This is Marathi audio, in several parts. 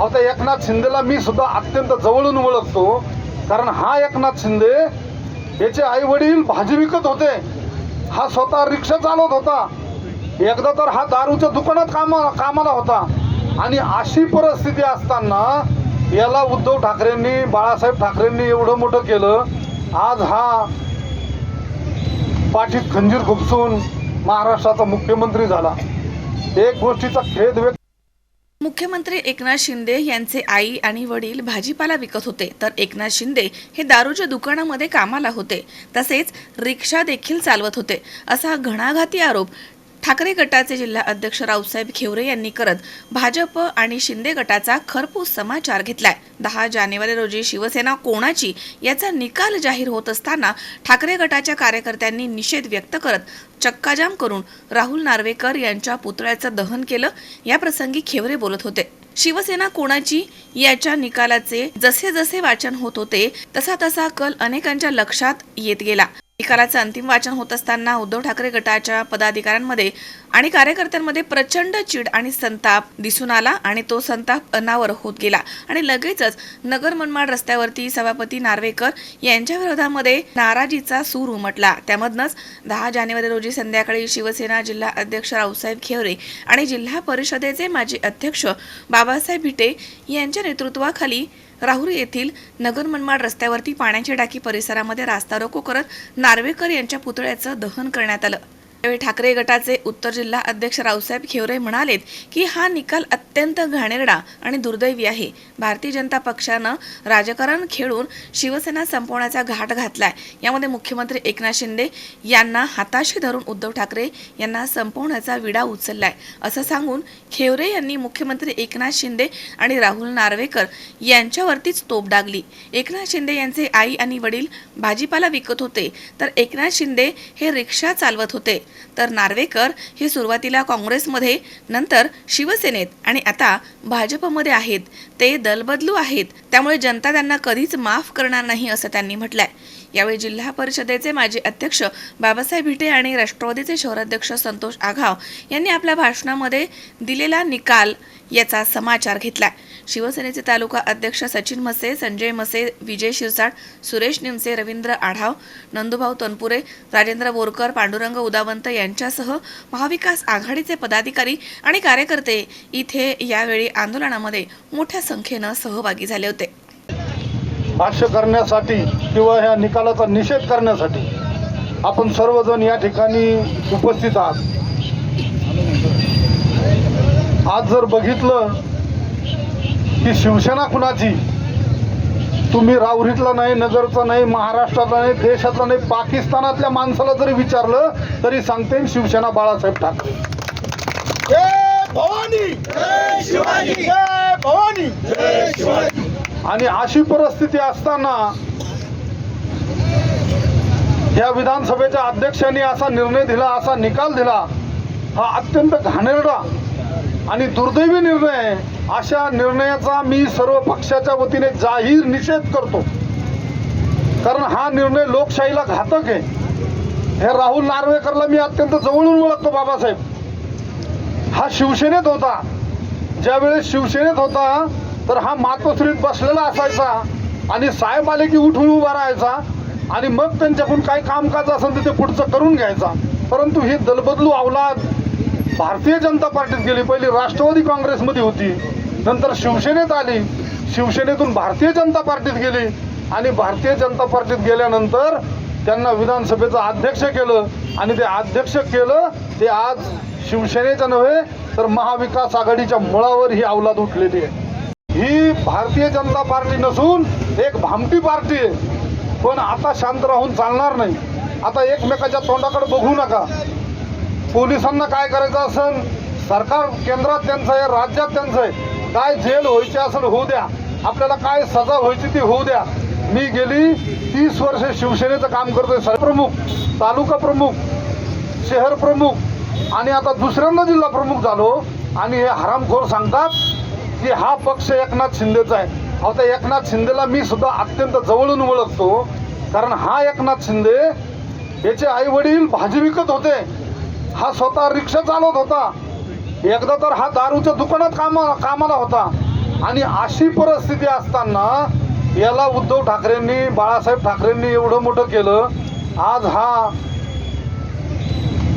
अहो त्या एकनाथ शिंदेला मी सुद्धा अत्यंत जवळून ओळखतो. कारण हा एकनाथ शिंदे याचे आई वडील भाजी विकत होते. हा स्वतः रिक्षा चालवत होता. एकदा तर हा दारूच्या दुकानात कामा कामाला होता. आणि अशी परिस्थिती असताना याला उद्धव ठाकरेंनी बाळासाहेब ठाकरेंनी एवढं मोठं केलं. आज हा पाठीत खंजीर खुपसून महाराष्ट्राचा मुख्यमंत्री झाला. एक गोष्टीचा खेद व्यक्त मुख्यमंत्री एकनाथ शिंदे यांचे आई आणि वडील भाजीपाला विकत होते. तर एकनाथ शिंदे हे दारूच्या दुकानामध्ये कामाला होते. तसेच रिक्षा देखील चालवत होते. असा घणाघाती आरोप ठाकरे गटाचे जिल्हा अध्यक्ष रावसाहेब खेवरे यांनी करत भाजप आणि शिंदे गटाचा खरपूस समाचार घेतलाय. दहा जानेवारी रोजी शिवसेना कोणाची याचा निकाल जाहीर होत असताना ठाकरे गटाच्या कार्यकर्त्यांनी निषेध व्यक्त करत चक्काजाम करून राहुल नार्वेकर यांच्या पुतळ्याचं दहन केलं. या प्रसंगी खेवरे बोलत होते. शिवसेना कोणाची याच्या निकालाचे जसे जसे वाचन होत होते तसा तसा कल अनेकांच्या लक्षात येत गेला. निकालाचं अंतिम वाचन होत असताना उद्धव ठाकरे गटाच्या पदाधिकाऱ्यांमध्ये आणि कार्यकर्त्यांमध्ये प्रचंड चीड आणि संताप दिसून आला आणि तो संताप अनावर होत गेला. आणि लगेचच नगर मनमाड रस्त्यावरती सभापती नार्वेकर यांच्या विरोधामध्ये नाराजीचा सूर उमटला. त्यामधनच दहा जानेवारी रोजी संध्याकाळी शिवसेना जिल्हा अध्यक्ष रावसाहेब खेवरे आणि जिल्हा परिषदेचे माजी अध्यक्ष बाबासाहेब भिटे यांच्या नेतृत्वाखाली राहुरी येथील नगर मनमाड रस्त्यावरती पाण्याची टाकी परिसरामध्ये रास्ता रोको करत नार्वेकर यांच्या पुतळ्याचं दहन करण्यात आलं. यावेळी ठाकरे गटाचे उत्तर जिल्हा अध्यक्ष रावसाहेब खेवरे म्हणालेत की हा निकाल अत्यंत घाणेरडा आणि दुर्दैवी आहे. भारतीय जनता पक्षानं राजकारण खेळून शिवसेना संपवण्याचा घाट घातलाय. यामध्ये मुख्यमंत्री एकनाथ शिंदे यांना हाताशी धरून उद्धव ठाकरे यांना संपवण्याचा विडा उचललाय. असं सांगून खेवरे यांनी मुख्यमंत्री एकनाथ शिंदे आणि राहुल नार्वेकर यांच्यावरतीच तोप डागली. एकनाथ शिंदे यांचे आई आणि वडील भाजीपाला विकत होते तर एकनाथ शिंदे हे रिक्षा चालवत होते. तर नार्वेकर हे सुरुवातीला काँग्रेसमध्ये नंतर शिवसेनेत आणि आता भाजपमध्ये आहेत. ते दलबदलू आहेत. त्यामुळे जनता त्यांना कधीच माफ करणार नाही असं त्यांनी म्हटलंय. यावेळी जिल्हा परिषदेचे माजी अध्यक्ष बाबासाहेब भिटे आणि राष्ट्रवादीचे शहराध्यक्ष संतोष आघाव यांनी आपल्या भाषणामध्ये दिलेला निकाल याचा समाचार घेतलाय. शिवसेनेचे तालुका अध्यक्ष सचिन मसे संजय मसे विजय शिरसाट सुरेश निमसे रवींद्र आढाव नंदुभाऊ तनपुरे राजेंद्र बोरकर पांडुरंग उदावंत यांच्यासह महाविकास आघाडीचे पदाधिकारी आणि कार्यकर्ते इथे यावेळी आंदोलनामध्ये मोठ्या संख्येनं सहभागी झाले होते. भाष्य करण्यासाठी किंवा ह्या निकालाचा निषेध करण्यासाठी आपण सर्वजण या ठिकाणी उपस्थित आहात. आज जर बघितलं की शिवसेना कुणाची? तुम्ही राऊरीतला नाही नगरचा नाही महाराष्ट्रातला नाही देशातला नाही पाकिस्तानातल्या माणसाला जरी विचारलं तरी सांगते शिवसेना बाळासाहेब ठाकरे. जय भवानी! जय शिवाजी! जय भवानी! जय शिवाजी! आणि अशी परिस्थिती असताना या विधानसभेच्या अध्यक्षांनी असा निर्णय दिला असा निकाल दिला हा अत्यंत घाणेरडा आणि दुर्दैवी निर्णय आहे. अशा निर्णयाचा मी सर्व पक्षाच्या वतीने जाहीर निषेध करतो. कारण हा निर्णय लोकशाहीला घातक आहे. हे राहुल नार्वेकरला मी अत्यंत जवळून ओळखतो बाबासाहेब. हा शिवसेनेत होता. ज्यावेळेस शिवसेनेत होता तर हा मातोश्रीत बसलेला असायचा आणि साहेब आले की उठून उभा राहायचा आणि मग त्यांच्याकडून काही कामकाज असेल तर ते पुढचं करून घ्यायचा. परंतु ही दलबदलू अवलाद भारतीय जनता पार्टीत गेली. पहिली राष्ट्रवादी काँग्रेसमध्ये होती. नंतर शिवसेनेत आली. शिवसेनेतून भारतीय जनता पार्टीत गेली. आणि भारतीय जनता पार्टीत गेल्यानंतर त्यांना विधानसभेचं अध्यक्ष केलं. आणि ते अध्यक्ष केलं ते आज शिवसेनेचं नव्हे तर महाविकास आघाडीच्या मुळावर ही अवलाद उठलेली आहे. ही भारतीय जनता पार्टी नसून एक भामटी पार्टी आहे. पण आता शांत राहून चालणार नाही. आता एकमेकाच्या तोंडाकडे बघू नका. पोलिसांना काय करायचं असेल सरकार केंद्रात त्यांचं आहे राज्यात त्यांचं आहे. काय जेल व्हायची असेल होऊ द्या. आपल्याला काय सजा व्हायची ती होऊ द्या. मी गेली तीस वर्ष शिवसेनेचं काम करतोय सरप्रमुख तालुका प्रमुख शहर प्रमुख आणि आता दुसऱ्यांदा जिल्हा प्रमुख झालो. आणि हे हरामखोर सांगतात की हा पक्ष एकनाथ शिंदेचा आहे. अहो त्या एकनाथ शिंदेला मी सुद्धा अत्यंत जवळून ओळखतो. कारण हा एकनाथ शिंदे याचे आई वडील भाजी विकत होते. हा स्वतः रिक्षा चालवत होता. एकदा तर हा दारूच्या दुकानात कामा कामाला होता. आणि अशी परिस्थिती असताना याला उद्धव ठाकरेंनी बाळासाहेब ठाकरेंनी एवढं मोठं केलं. आज हा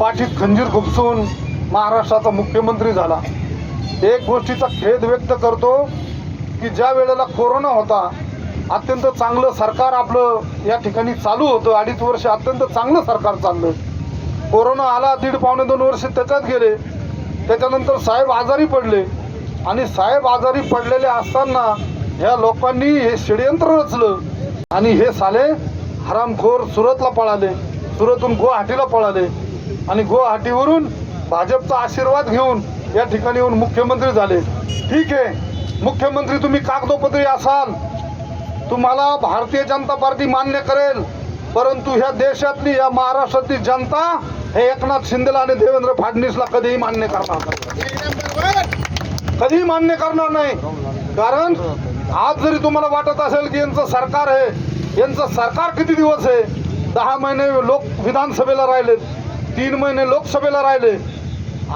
पाठीत खंजीर खुपसून महाराष्ट्राचा मुख्यमंत्री झाला. एक गोष्टीचा खेद व्यक्त करतो की ज्या वेळेला कोरोना होता अत्यंत चांगलं सरकार आपलं या ठिकाणी चालू होतं. अडीच वर्ष अत्यंत चांगलं सरकार चाललं. कोरोना आला दीड पावणे दोन वर्ष त्याच्यात गेले. त्याच्यानंतर साहेब आजारी पडले. आणि साहेब आजारी पडलेले असताना ह्या लोकांनी हे षडयंत्र रचलं. आणि हे साले हरामखोर सुरतला पळाले. सुरतहून गुवाहाटीला पळाले. आणि गुवाहाटीवरून भाजपचा आशीर्वाद घेऊन या ठिकाणी येऊन मुख्यमंत्री झाले. ठीक आहे. मुख्यमंत्री तुम्ही कागदोपत्री असाल. तुम्हाला भारतीय जनता पार्टी मान्य करेल. परंतु ह्या देशातली या महाराष्ट्रातली जनता हे एकनाथ शिंदेला आणि देवेंद्र फडणवीसला कधीही मान्य करणार नाही. कधीही मान्य करणार नाही. कारण आज जरी तुम्हाला वाटत असेल की यांचं सरकार आहे यांचं सरकार किती दिवस आहे? दहा महिने लोक विधानसभेला राहिले तीन महिने लोकसभेला राहिले.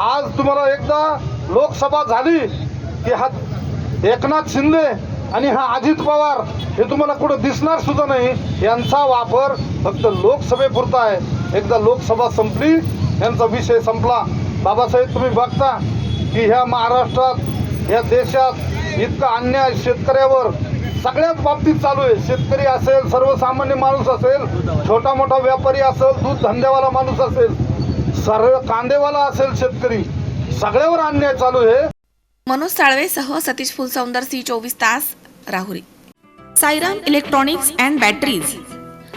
आज तुम्हाला एकदा लोकसभा झाली की हा एकनाथ शिंदे आणि हा अजित पवार हे तुम्हाला कुठं दिसणार सुद्धा नाही यांचा वापर फक्त लोकसभेपुरता आहे. एकदा लोकसभा संपली यांचा विषय संपला. बाबासाहेब तुम्ही बघता की ह्या महाराष्ट्रात या देशात इतका अन्याय शेतकऱ्यावर सगळ्याच बाबतीत चालू आहे. शेतकरी असेल सर्वसामान्य माणूस असेल छोटा मोठा व्यापारी असेल दूध धंद्यावाला माणूस असेल सर्व कांदेवाला असेल शेतकरी सगळ्यावर अन्याय चालू आहे. मनोज साळवेसह सतीश फुलसौंदर सी चोवीस तास Rahuri. Sairam electronics and batteries.